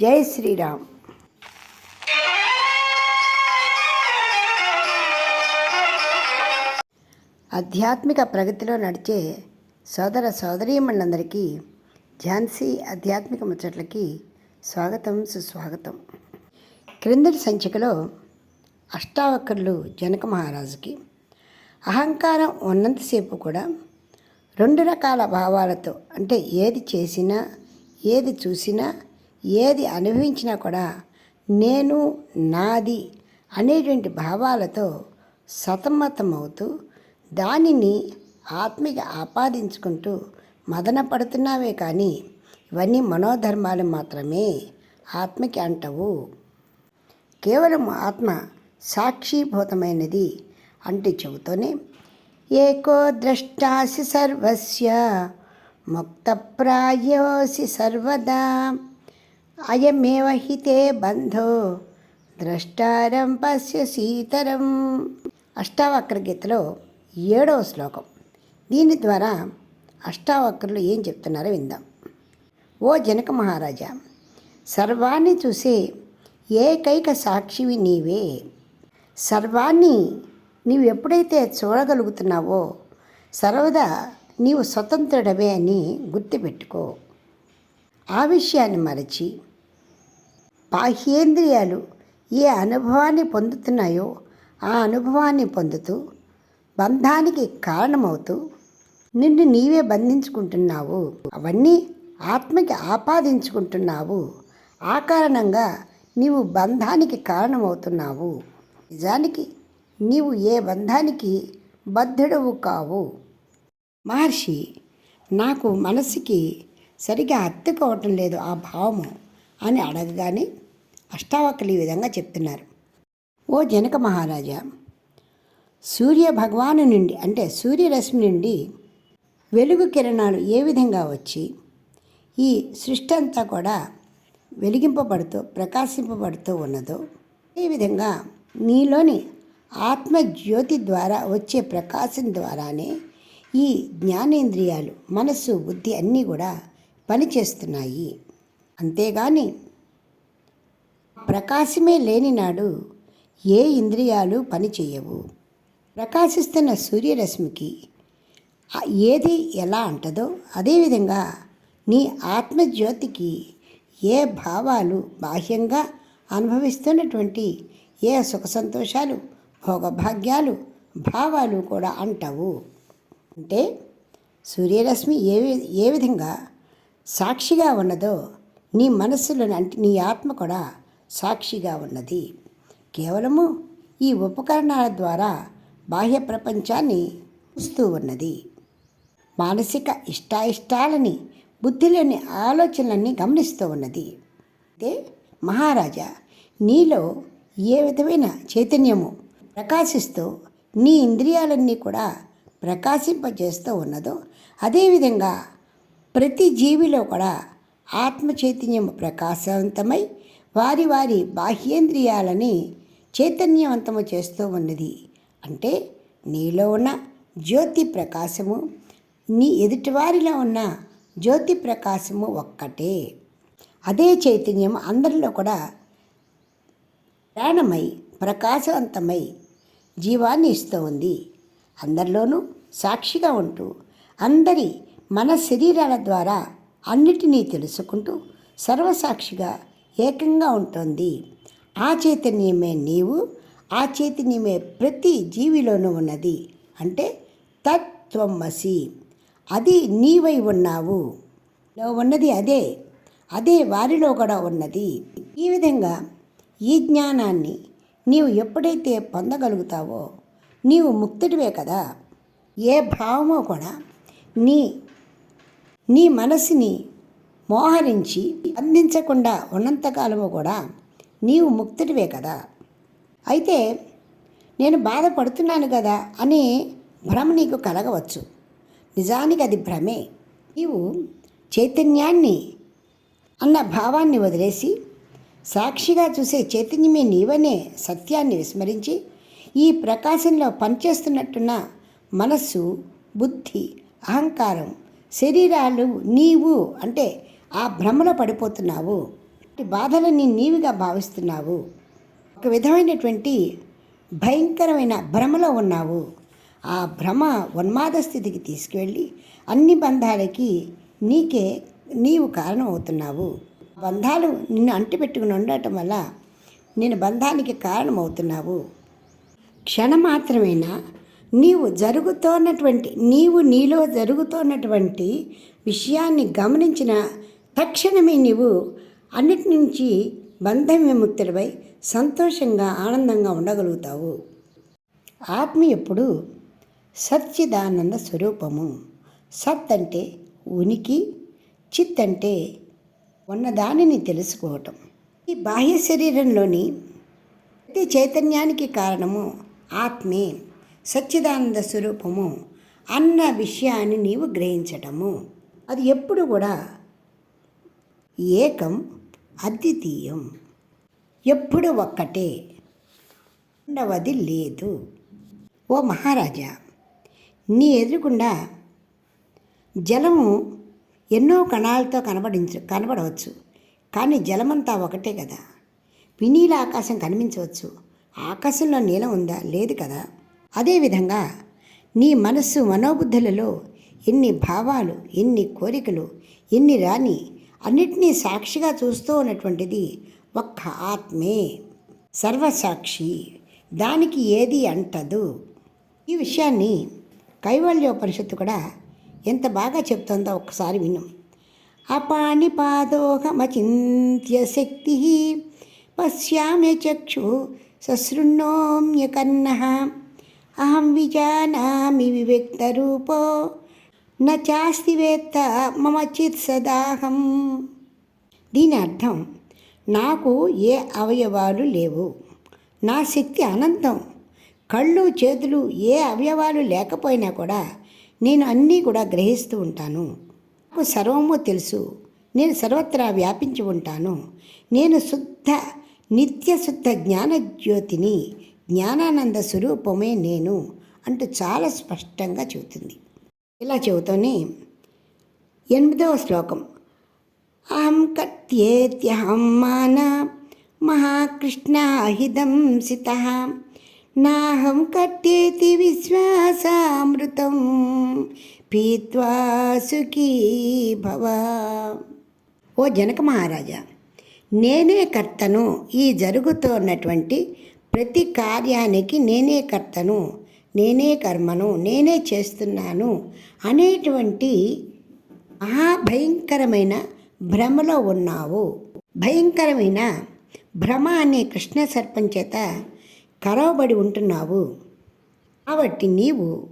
జై శ్రీరామ్. ఆధ్యాత్మిక ప్రగతిలో నడిచే సోదర సోదరీమణులందరికీ ఝాన్సీ ఆధ్యాత్మిక ముచ్చట్లకి స్వాగతం సుస్వాగతం. క్రిందటి సంచికలో అష్టావక్రులు జనక మహారాజుకి అహంకారం ఉన్నంతసేపు కూడా రెండు రకాల భావాలతో అంటే ఏది చేసినా ఏది చూసినా ఏది అనుభవించినా కూడా నేను నాది అనేటువంటి భావాలతో సతమతమవుతూ దానిని ఆత్మకి ఆపాదించుకుంటూ మదన పడుతున్నావే కానీ ఇవన్నీ మనోధర్మాలు మాత్రమే ఆత్మకి అంటవు. కేవలం ఆత్మ సాక్షీభూతమైనది అంటే చెబుతూనే ఏకో ద్రష్టాసి సర్వస్య ముక్తప్రాయోసి సర్వదా. అయమేవ హితే బంధో ద్రష్టారం పశ్య సీతరం అష్టావక్ర గీతలో ఏడవ శ్లోకం. దీని ద్వారా అష్టావక్రులు ఏం చెప్తున్నారో విందాం. ఓ జనక మహారాజా సర్వాన్ని చూసే ఏకైక సాక్షివి నీవే. సర్వాన్ని నీవు ఎప్పుడైతే చూడగలుగుతున్నావో సర్వదా నీవు స్వతంత్రుడవే అని గుర్తుపెట్టుకో. ఆ విషయాన్ని మరచి బాహ్యేంద్రియాలు ఏ అనుభవాన్ని పొందుతున్నాయో ఆ అనుభవాన్ని పొందుతూ బంధానికి కారణమవుతూ నిన్ను నీవే బంధించుకుంటున్నావు. అవన్నీ ఆత్మకి ఆపాదించుకుంటున్నావు. ఆ కారణంగా నీవు బంధానికి కారణమవుతున్నావు. నిజానికి నీవు ఏ బంధానికి బద్ధుడవు కావు. మహర్షి నాకు మనసుకి సరిగా అత్తుకోవటం లేదు ఆ భావము. అని అడగగానే అష్టావకులు ఈ విధంగా చెప్తున్నారు. ఓ జనక మహారాజా సూర్య భగవాను నుండి అంటే సూర్యరశ్మి నుండి వెలుగు కిరణాలు ఏ విధంగా వచ్చి ఈ సృష్టి అంతా కూడా వెలిగింపబడుతూ ప్రకాశింపబడుతూ ఉన్నదో ఈ విధంగా నీలోని ఆత్మజ్యోతి ద్వారా వచ్చే ప్రకాశం ద్వారానే ఈ జ్ఞానేంద్రియాలు మనస్సు బుద్ధి అన్నీ కూడా పనిచేస్తున్నాయి. అంతేగాని ప్రకాశమే లేని నాడు ఏ ఇంద్రియాలు పనిచేయవు ప్రకాశిస్తున్న సూర్యరశ్మికి ఏది ఎలా అంటదో అదేవిధంగా నీ ఆత్మజ్యోతికి ఏ భావాలు బాహ్యంగా అనుభవిస్తున్నటువంటి ఏ సుఖ సంతోషాలు భోగభాగ్యాలు భావాలు కూడా అంటావు. అంటే సూర్యరశ్మి ఏ ఏ విధంగా సాక్షిగా ఉన్నదో నీ మనస్సులో అంటే నీ ఆత్మ కూడా సాక్షిగా ఉన్నది. కేవలము ఈ ఉపకరణాల ద్వారా బాహ్య ప్రపంచాన్ని చూస్తూ ఉన్నది. మానసిక ఇష్టాయిష్టాలని బుద్ధిలోని ఆలోచనలన్నీ గమనిస్తూ ఉన్నది. అయితే మహారాజా నీలో ఏ విధమైన చైతన్యము ప్రకాశిస్తూ నీ ఇంద్రియాలన్నీ కూడా ప్రకాశింపజేస్తూ ఉన్నదో అదేవిధంగా ప్రతి జీవిలో కూడా ఆత్మ చైతన్యం ప్రకాశవంతమై వారి వారి బాహ్యేంద్రియాలని చైతన్యవంతము చేస్తూ ఉన్నది. అంటే నీలో ఉన్న జ్యోతి ప్రకాశము నీ ఎదుటివారిలో ఉన్న జ్యోతి ప్రకాశము ఒక్కటే. అదే చైతన్యం అందరిలో కూడా ప్రాణమై ప్రకాశవంతమై జీవాన్ని ఇస్తూ ఉంది. అందరిలోనూ సాక్షిగా ఉంటూ అందరి మన శరీరాల ద్వారా అన్నిటినీ తెలుసుకుంటూ సర్వసాక్షిగా ఏకంగా ఉంటుంది. ఆ చైతన్యమే నీవు ఆ చైతన్యమే ప్రతి జీవిలోనూ ఉన్నది అంటే తత్వమసి. అది నీవై ఉన్నావు. లో ఉన్నది అదే అదే వారిలో కూడా ఉన్నది. ఈ విధంగా ఈ జ్ఞానాన్ని నీవు ఎప్పుడైతే పొందగలుగుతావో నీవు ముక్తుడివే కదా. ఏ భావమో కూడా నీ నీ మనసుని మోహరించి అందించకుండా ఉన్నంతకాలము కూడా నీవు ముక్తుడివే కదా. అయితే నేను బాధపడుతున్నాను కదా అని భ్రమ నీకు కలగవచ్చు. నిజానికి అది భ్రమే. నీవు చైతన్యాన్ని అన్న భావాన్ని వదిలేసి సాక్షిగా చూసే చైతన్యమే నీవనే సత్యాన్ని విస్మరించి ఈ ప్రకాశంలో పనిచేస్తున్నట్టున్న మనస్సు బుద్ధి అహంకారం శరీరాలు నీవు అంటే ఆ భ్రమలో పడిపోతున్నావు. బాధలని నీవిగా భావిస్తున్నావు. ఒక విధమైనటువంటి భయంకరమైన భ్రమలో ఉన్నావు. ఆ భ్రమ ఉన్మాద స్థితికి తీసుకువెళ్ళి అన్ని బంధాలకి నీకే నీవు కారణం అవుతున్నావు బంధాలు నిన్ను అంటిపెట్టుకుని ఉండటం వల్ల నేను బంధానికి కారణమవుతున్నావు. క్షణమాత్రమేనా? నీవు జరుగుతున్నటువంటి నీవు నీలో జరుగుతున్నటువంటి విషయాన్ని గమనించిన తక్షణమే నీవు అన్నిటి నుంచి బంధం విముక్తులపై సంతోషంగా ఆనందంగా ఉండగలుగుతావు. ఆత్మ ఎప్పుడు సచ్చిదానంద స్వరూపము. సత్ అంటే ఉనికి చిత్ అంటే ఉన్నదానిని తెలుసుకోవటం. ఈ బాహ్య శరీరంలోని ప్రతి చైతన్యానికి కారణము ఆత్మే. సచ్చిదానంద స్వరూపము అన్న విషయాన్ని నీవు గ్రహించటము. అది ఎప్పుడు కూడా ఏకం అద్వితీయం. ఎప్పుడు ఒక్కటే. రెండవది లేదు. ఓ మహారాజా నీ ఎదురుకుండా జలము ఎన్నో కణాలతో కనబడించు కనబడవచ్చు. కానీ జలమంతా ఒకటే కదా. వినీల ఆకాశం కనిపించవచ్చు. ఆకాశంలో నీలం ఉందా? లేదు కదా. అదేవిధంగా నీ మనస్సు మనోబుద్ధులలో ఎన్ని భావాలు ఎన్ని కోరికలు ఎన్ని రాని అన్నిటినీ సాక్షిగా చూస్తూ ఉన్నటువంటిది ఒక్క ఆత్మే. సర్వసాక్షి. దానికి ఏది అంటదు? ఈ విషయాన్ని కైవల్యోపనిషత్తు కూడా ఎంత బాగా చెప్తుందో ఒక్కసారి విను. అపానిపాదోహమచింత్య శక్తి పశ్యామ్య చక్షు సశృణోమ్య కన్న అహం విజానామి వివ్యక్తరూపో న చాస్తి వేత్త మమ చిత్ సదాహం దీని అర్థం నాకు ఏ అవయవాలు లేవు. నా శక్తి అనంతం. కళ్ళు చేతులు ఏ అవయవాలు లేకపోయినా కూడా నేను అన్నీ కూడా గ్రహిస్తూ ఉంటాను. నాకు సర్వము తెలుసు. నేను సర్వత్రా వ్యాపించి ఉంటాను. నేను శుద్ధ నిత్య శుద్ధ జ్ఞానజ్యోతిని జ్ఞానానంద స్వరూపమే నేను అంటూ చాలా స్పష్టంగా చెబుతుంది. ఇలా చెబుతూనే ఎనిమిదవ శ్లోకం. అహం కత్యేత్యహం మాన మహాకృష్ణాహిదం హిదంసిత నాహం కత్యేతి విశ్వాసామృతం పీత్వా సుఖీ భవ. ఓ జనక మహారాజా నేనే కర్తను ఈ జరుగుతున్నటువంటి ప్రతి కార్యానికి నేనే కర్తను నేనే కర్మను నేనే చేస్తున్నాను అనేటువంటి మహాభయంకరమైన భ్రమలో ఉన్నావు. భయంకరమైన భ్రమ అనే కృష్ణ సర్పం చేత కరవబడి ఉంటున్నావు. కాబట్టి నీవు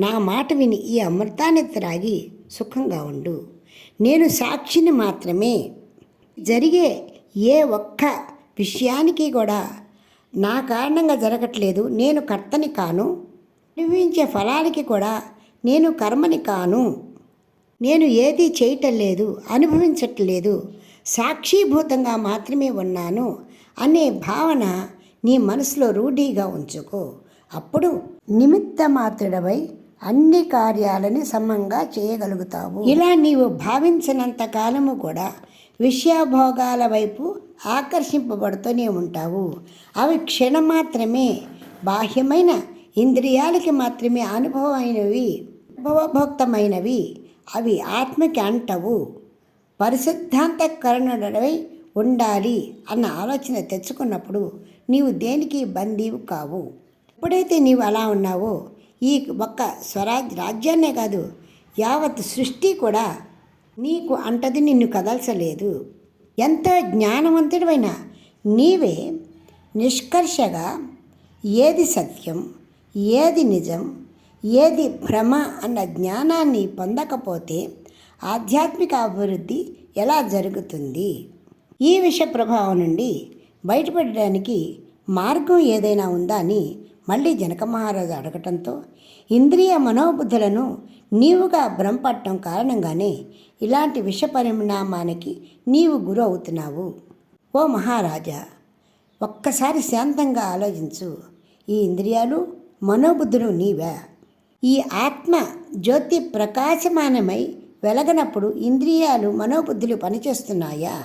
నా మాట విని ఈ అమృతాన్ని త్రాగి సుఖంగా ఉండు. నేను సాక్షిని మాత్రమే. జరిగే ఏ ఒక్క విషయానికి కూడా నా కారణంగా జరగట్లేదు నేను కర్తని కాను. అనుభవించే ఫలానికి కూడా నేను కర్మని కాను. నేను ఏది చేయటం లేదు అనుభవించట్లేదు సాక్షీభూతంగా మాత్రమే ఉన్నాను అనే భావన నీ మనసులో రూఢీగా ఉంచుకో. అప్పుడు నిమిత్త మాత్రుడవై అన్ని కార్యాలని సమంగా చేయగలుగుతావు. ఇలా నీవు భావించినంత కాలము కూడా విషయభోగాల వైపు ఆకర్షింపబడుతూనే ఉంటావు. అవి క్షణం మాత్రమే బాహ్యమైన ఇంద్రియాలకి మాత్రమే అనుభవమైనవి అనుభవభోక్తమైనవి. అవి ఆత్మకి అంటవు. పరిశుద్ధాంతకరణుడవై ఉండాలి అన్న ఆలోచన తెచ్చుకున్నప్పుడు నీవు దేనికి బందీవు కావు? ఎప్పుడైతే నీవు అలా ఉన్నావో ఈ ఒక్క స్వరాజ్ రాజ్యాన్నే కాదు యావత్ సృష్టి కూడా నీకు అంటది నిన్ను కదల్చలేదు. ఎంత జ్ఞానవంతుడైనా నీవే నిష్కర్షగా ఏది సత్యం ఏది నిజం ఏది భ్రమ అన్న జ్ఞానాన్ని పొందకపోతే ఆధ్యాత్మిక అభివృద్ధి ఎలా జరుగుతుంది? ఈ విష ప్రభావం నుండి బయటపడడానికి మార్గం ఏదైనా ఉందా అని మళ్ళీ జనక మహారాజు అడగటంతో ఇంద్రియ మనోబుద్ధులను నీవుగా భ్రమపట్టడం కారణంగానే ఇలాంటి విష పరిణామానికి నీవు గురి అవుతున్నావు ఓ మహారాజా. ఒక్కసారి శాంతంగా ఆలోచించు. ఈ ఇంద్రియాలు మనోబుద్ధులు నీవే. ఈ ఆత్మ జ్యోతి ప్రకాశమానమై వెలగనప్పుడు ఇంద్రియాలు మనోబుద్ధులు పనిచేస్తున్నాయా?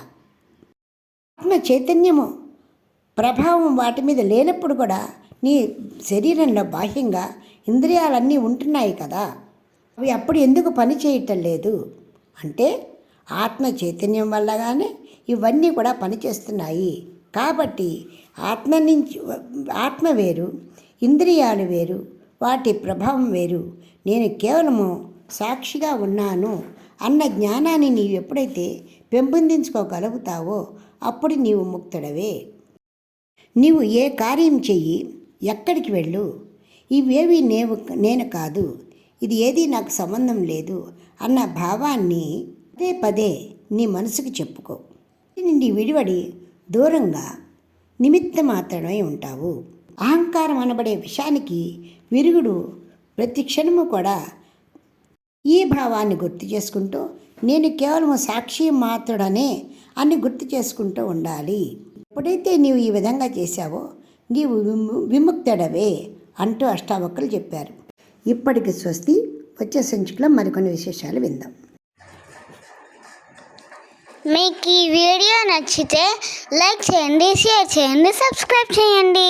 ఆత్మ చైతన్యము ప్రభావం వాటి మీద లేనప్పుడు కూడా నీ శరీరంలో బాహ్యంగా ఇంద్రియాలన్నీ ఉంటున్నాయి కదా. అవి అప్పుడు ఎందుకు పని చేయటం లేదు? అంటే ఆత్మ చైతన్యం వల్లగానే ఇవన్నీ కూడా పనిచేస్తున్నాయి కాబట్టి ఆత్మ నుంచి ఆత్మ వేరు ఇంద్రియాలు వేరు వాటి ప్రభావం వేరు. నేను కేవలము సాక్షిగా ఉన్నాను అన్న జ్ఞానాన్ని నీవు ఎప్పుడైతే పెంపొందించుకోగలుగుతావో అప్పుడు నీవు ముక్తుడవే. నీవు ఏ కార్యం చెయ్యి ఎక్కడికి వెళ్ళు. ఇవేవి నేవు నేను కాదు. ఇది ఏది నాకు సంబంధం లేదు అన్న భావాన్ని పదే పదే నీ మనసుకు చెప్పుకో. నుండి విడివడి దూరంగా నిమిత్త మాత్రమే ఉంటావు. అహంకారం అనబడే విషయానికి విరుగుడు ప్రతి క్షణము కూడా ఈ భావాన్ని గుర్తు చేసుకుంటూ నేను కేవలం సాక్షి మాత్రుడనే అని గుర్తు చేసుకుంటూ ఉండాలి. ఎప్పుడైతే నీవు ఈ విధంగా చేశావో నీవు విము విముక్తుడవే అంటూ అష్టావక్కులు చెప్పారు. ఇప్పటికి స్వస్తి వచ్చే సంచికలో మరికొన్ని విశేషాలు విందాం. మీకు ఈ వీడియో నచ్చితే లైక్ చేయండి షేర్ చేయండి సబ్స్క్రైబ్ చేయండి.